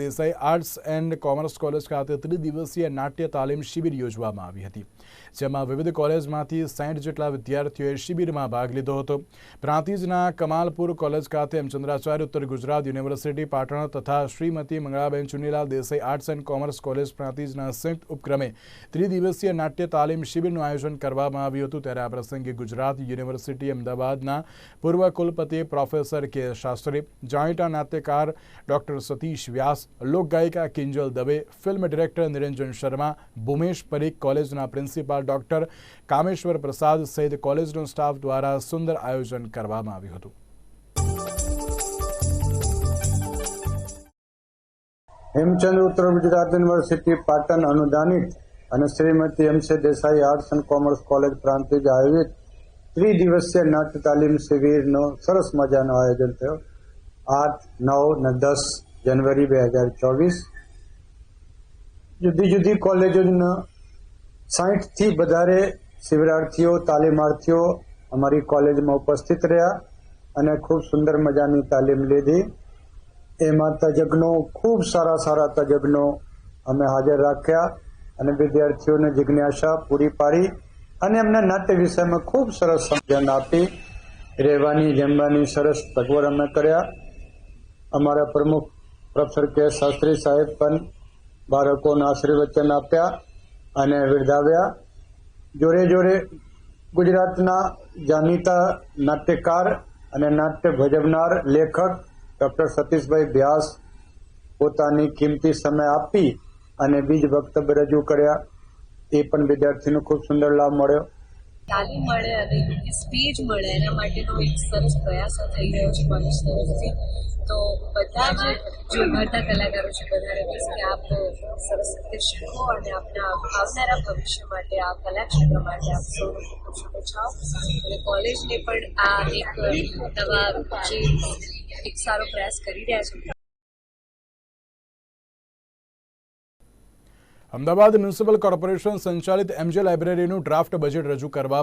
Desai Arts and Commerce College ખાતે ત્રિદિવસીય નાટ્ય તાલીમ શિબિર યોજવામાં આવી હતી, જેમાં વિવિધ કોલેજમાંથી સાઠ જેટલા વિદ્યાર્થીઓએ શિબિરમાં ભાગ લીધો હતો. પ્રાંતિજના કમાલપુર કોલેજ ખાતે હેમચંદ્રાચાર્ય ઉત્તર ગુજરાત યુનિવર્સિટી, પાટણ તથા Shrimati Mangalaben Chunilal Desai Arts and Commerce College પ્રાંતિજના સંયુક્ત ઉપક્રમે ત્રિદિવસીય નાટ્ય તાલીમ શિબિરનું આયોજન કરવામાં આવ્યું હતું. ત્યારે આ પ્રસંગે ગુજરાત યુનિવર્સિટી અમદાવાદના પૂર્વ કુલપતિ પ્રોફેસર કે શાસ્ત્રી, જાણીતા નાટ્યકાર ડોક્ટર સતીશ વ્યાસ લોકગાયિકા કિંજલ દવે, ફિલ્મ ડિરેક્ટર નિરંજન શર્મા, ભૂમેશ પરીખ કોલેજના પ્રિન્સિપાલ ડોક્ટર કામેશ્વર પ્રસાદ સહિત કોલેજનો સ્ટાફ દ્વારા સુંદર આયોજન કરવામાં આવ્યું હતું. હેમચંદ્ર ઉત્તર ગુજરાત યુનિવર્સિટી પાટણ અનુદાનિત અને Shrimati M Desai Arts and Commerce College Prantij આયોજિત ત્રિદિવસીય નાટ્ય તાલીમ શિબિરનો સરસ મજાનો આયોજન થયો. આઠ, નવ ને દસ જાન્યુઆરી બે હજાર ચોવીસ, જુદી જુદી કોલેજોના સાહીઠથી વધારે શિબિરાર્થીઓ, તાલીમાર્થીઓ અમારી કોલેજમાં ઉપસ્થિત રહ્યા અને ખૂબ સુંદર મજાની તાલીમ લીધી. એમાં તજજ્ઞો ખૂબ સારા સારા તજજ્ઞો અમે હાજર રાખ્યા અને વિદ્યાર્થીઓને જિજ્ઞાસા પૂરી પાડી અને એમને નાટ્ય વિષયમાં ખૂબ સરસ સમજણ આપી. રહેવાની, જમવાની સરસ સગવડ અમે કર્યા. અમારા પ્રમુખ પ્રોફેસર કે શાસ્ત્રી સાહેબ પણ બાળકોના આશીર્વચન આપ્યા અને વિરદાવ્યા જોડે જોડે ગુજરાતના જાણીતા નાટ્યકાર અને નાટ્ય ભજવનાર લેખક ડોક્ટર સતીશભાઈ વ્યાસ પોતાની કિંમતી સમય આપી અને બીજ વક્તવ્ય રજૂ કર્યા. એ પણ વિદ્યાર્થીનો ખૂબ સુંદર લાભ મળ્યો. તાલીમ મળે અને યોગ્ય સ્પીચ મળે, એના માટેનો એક સરસ પ્રયાસો થઈ રહ્યો છે કોલેજ તરફથી. તો બધા જ જે ઉભરતા કલાકારો છે બધાને કહીશ કે આપ સરસ રીતે શીખો અને આપના આવનારા ભવિષ્ય માટે, આ કલાક્ષેત્ર માટે આપ ખૂબ શુભેચ્છાઓ અને કોલેજને પણ આ એક નવા જે એક સારો પ્રયાસ કરી રહ્યા છે. અમદાવાદ મ્યુનિસિપલ કોર્પોરેશન સંચાલિત એમજે લાઇબ્રેરીનું ડ્રાફ્ટ બજેટ રજૂ કરવા